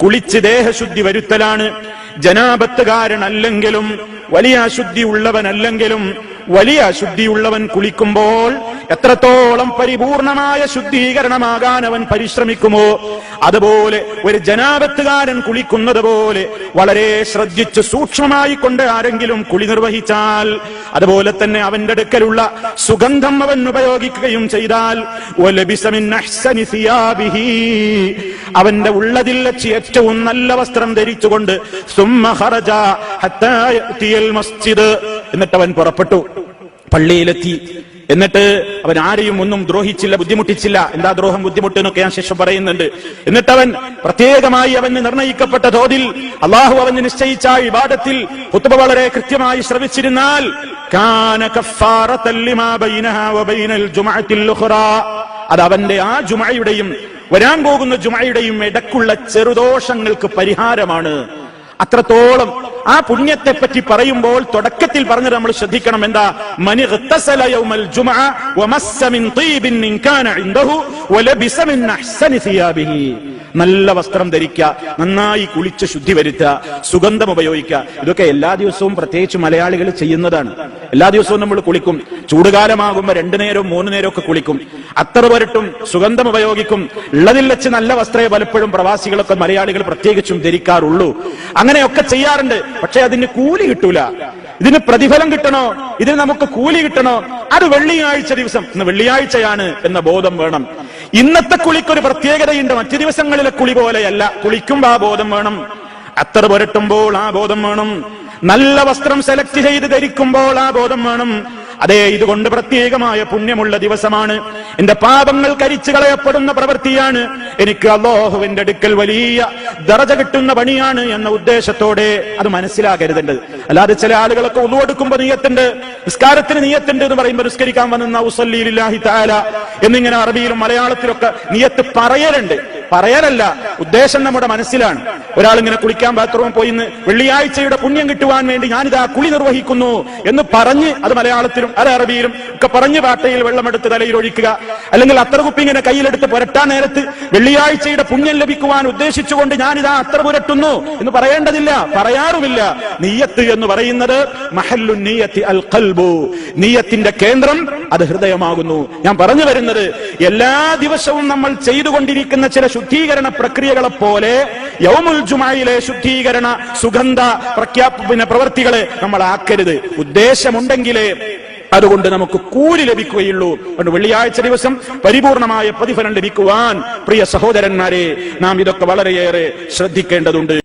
കുളിച്ച് ദേഹശുദ്ധി വരുത്തലാണ്. ജനാപത്തുകാരനല്ലെങ്കിലും വലിയ അശുദ്ധി ഉള്ളവനല്ലെങ്കിലും വലിയ അശുദ്ധിയുള്ളവൻ കുളിക്കുമ്പോൾ എത്രത്തോളം പരിപൂർണമായ ശുദ്ധീകരണമാകാൻ അവൻ പരിശ്രമിക്കുമോ അതുപോലെ ഒരു ജനാപത്തുകാരൻ കുളിക്കുന്നത് പോലെ വളരെ ശ്രദ്ധിച്ച് സൂക്ഷ്മമായി കൊണ്ട് ആരെങ്കിലും കുളി നിർവഹിച്ചാൽ അതുപോലെ തന്നെ അവന്റെ അടുക്കലുള്ള സുഗന്ധം അവൻ ഉപയോഗിക്കുകയും ചെയ്താൽ അവന്റെ ഉള്ളതിൽ വെച്ച് ഏറ്റവും നല്ല വസ്ത്രം ധരിച്ചുകൊണ്ട് മസ്ജിദ്. എന്നിട്ട് അവൻ പുറപ്പെട്ടു. പള്ളിയിലെത്തി. എന്നിട്ട് അവൻ ആരെയും ഒന്നും ദ്രോഹിച്ചില്ല ബുദ്ധിമുട്ടിച്ചില്ല. എന്താ ദ്രോഹം ബുദ്ധിമുട്ട് എന്നൊക്കെ ഞാൻ ശേഷം പറയുന്നുണ്ട്. എന്നിട്ട് അവൻ പ്രത്യേകമായി അവന് നിർണയിക്കപ്പെട്ട തോതിൽ അള്ളാഹു അവന് നിശ്ചയിച്ച വിവാദത്തിൽ കുത്തുബ വളരെ കൃത്യമായി ശ്രമിച്ചിരുന്നാൽ. അത് അവന്റെ ആ ജുമയുടെയും വരാൻ പോകുന്ന ജുമയുടെയും ഇടക്കുള്ള ചെറുദോഷങ്ങൾക്ക് പരിഹാരമാണ്. അത്രത്തോളം ആ പുണ്യത്തെ പറ്റി പറയുമ്പോൾ തുടക്കത്തിൽ പറഞ്ഞത് നമ്മൾ ശ്രദ്ധിക്കണം. എന്താ? മനി നല്ല വസ്ത്രം ധരിക്കുക നന്നായി കുളിച്ച് ശുദ്ധി വരുത്തുക സുഗന്ധം ഉപയോഗിക്കുക. ഇതൊക്കെ എല്ലാ ദിവസവും പ്രത്യേകിച്ച് മലയാളികൾ ചെയ്യുന്നതാണ്. എല്ലാ ദിവസവും നമ്മൾ കുളിക്കും. ചൂടുകാലമാകുമ്പോൾ രണ്ടു നേരവും മൂന്ന് നേരവും ഒക്കെ കുളിക്കും. അത്ര പുരട്ടും സുഗന്ധം ഉപയോഗിക്കും. ഉള്ളതിൽ വെച്ച് നല്ല വസ്ത്രയെ പലപ്പോഴും പ്രവാസികളൊക്കെ മലയാളികൾ പ്രത്യേകിച്ചും ധരിക്കാറുള്ളൂ. അങ്ങനെയൊക്കെ ചെയ്യാറുണ്ട്. പക്ഷെ അതിന് കൂലി കിട്ടൂല. ഇതിന് പ്രതിഫലം കിട്ടണോ? ഇതിന് നമുക്ക് കൂലി കിട്ടണോ? അത് വെള്ളിയാഴ്ച ദിവസം. ഇന്ന് വെള്ളിയാഴ്ചയാണ് എന്ന ബോധം വേണം. ഇന്നത്തെ കുളിക്കൊരു പ്രത്യേകതയുണ്ട്. മറ്റു ദിവസങ്ങളിലെ കുളി പോലെയല്ല. കുളിക്കുമ്പോൾ ആ ബോധം വേണം. അത്ര പുരട്ടുമ്പോൾ ആ ബോധം വേണം. നല്ല വസ്ത്രം സെലക്ട് ചെയ്ത് ധരിക്കുമ്പോൾ ആ ബോധം വേണം. അതെ ഇതുകൊണ്ട് പ്രത്യേകമായ പുണ്യമുള്ള ദിവസമാണ്. എന്റെ പാപങ്ങൾ കരിച്ചു കളയപ്പെടുന്ന പ്രവൃത്തിയാണ്. എനിക്ക് അള്ളാഹുവിന്റെ അടുക്കൽ വലിയ ദറജ കിട്ടുന്ന പണിയാണ് എന്ന ഉദ്ദേശത്തോടെ അത് മനസ്സിലാകരുതേണ്ടത് അല്ലാതെ ചില ആളുകളൊക്കെ ഉള്ളുകൊടുക്കുമ്പോ നീയത്തുണ്ട് നിസ്കാരത്തിന് നീയത്തുണ്ട് എന്ന് പറയുമ്പോൾ നിസ്കരിക്കാൻ വന്ന ഉസല്ലില്ലാഹി താല എന്നിങ്ങനെ അറബിയിലും മലയാളത്തിലൊക്കെ നീയത്ത് പറയലുണ്ട്. പറയാനല്ല ഉദ്ദേശം നമ്മുടെ മനസ്സിലാണ്. ഒരാൾ ഇങ്ങനെ കുളിക്കാൻ ബാത്റൂമിൽ പോയി വെള്ളിയാഴ്ചയുടെ പുണ്യം കിട്ടുവാൻ വേണ്ടി ഞാനിതാ കുളി നിർവഹിക്കുന്നു എന്ന് പറഞ്ഞ് അത് മലയാളത്തിലും അത് അറബിയിലും ഒക്കെ പറഞ്ഞ് പാട്ടയിൽ വെള്ളമെടുത്ത് തലയിൽ ഒഴിക്കുക. അല്ലെങ്കിൽ അത്ര കുപ്പി ഇങ്ങനെ കയ്യിലെടുത്ത് പുരട്ടാൻ നേരത്ത് വെള്ളിയാഴ്ചയുടെ പുണ്യം ലഭിക്കുവാൻ ഉദ്ദേശിച്ചുകൊണ്ട് ഞാനിതാ അത്ര പുരട്ടുന്നു എന്ന് പറയേണ്ടതില്ല. പറയാറുമില്ല. നീയത്ത് എന്ന് പറയുന്നത് മഹല്ലു നീയത്തി അൽ ഖൽബു. നീയത്തിന്റെ കേന്ദ്രം അത് ഹൃദയമാകുന്നു. ഞാൻ പറഞ്ഞു വരുന്നത് എല്ലാ ദിവസവും നമ്മൾ ചെയ്തുകൊണ്ടിരിക്കുന്ന ചില ശുദ്ധീകരണ പ്രക്രിയകളെ പോലെ യൗമുൽ ജുമായിലെ ശുദ്ധീകരണ സുഗന്ധ പ്രഖ്യാപന പ്രവൃത്തികളെ നമ്മൾ ആക്കരുത്. ഉദ്ദേശമുണ്ടെങ്കിലേ അതുകൊണ്ട് നമുക്ക് കൂലി ലഭിക്കുകയുള്ളൂ. അതുകൊണ്ട് വെള്ളിയാഴ്ച ദിവസം പരിപൂർണമായ പ്രതിഫലം ലഭിക്കുവാൻ പ്രിയ സഹോദരന്മാരെ നാം ഇതൊക്കെ വളരെയേറെ ശ്രദ്ധിക്കേണ്ടതുണ്ട്.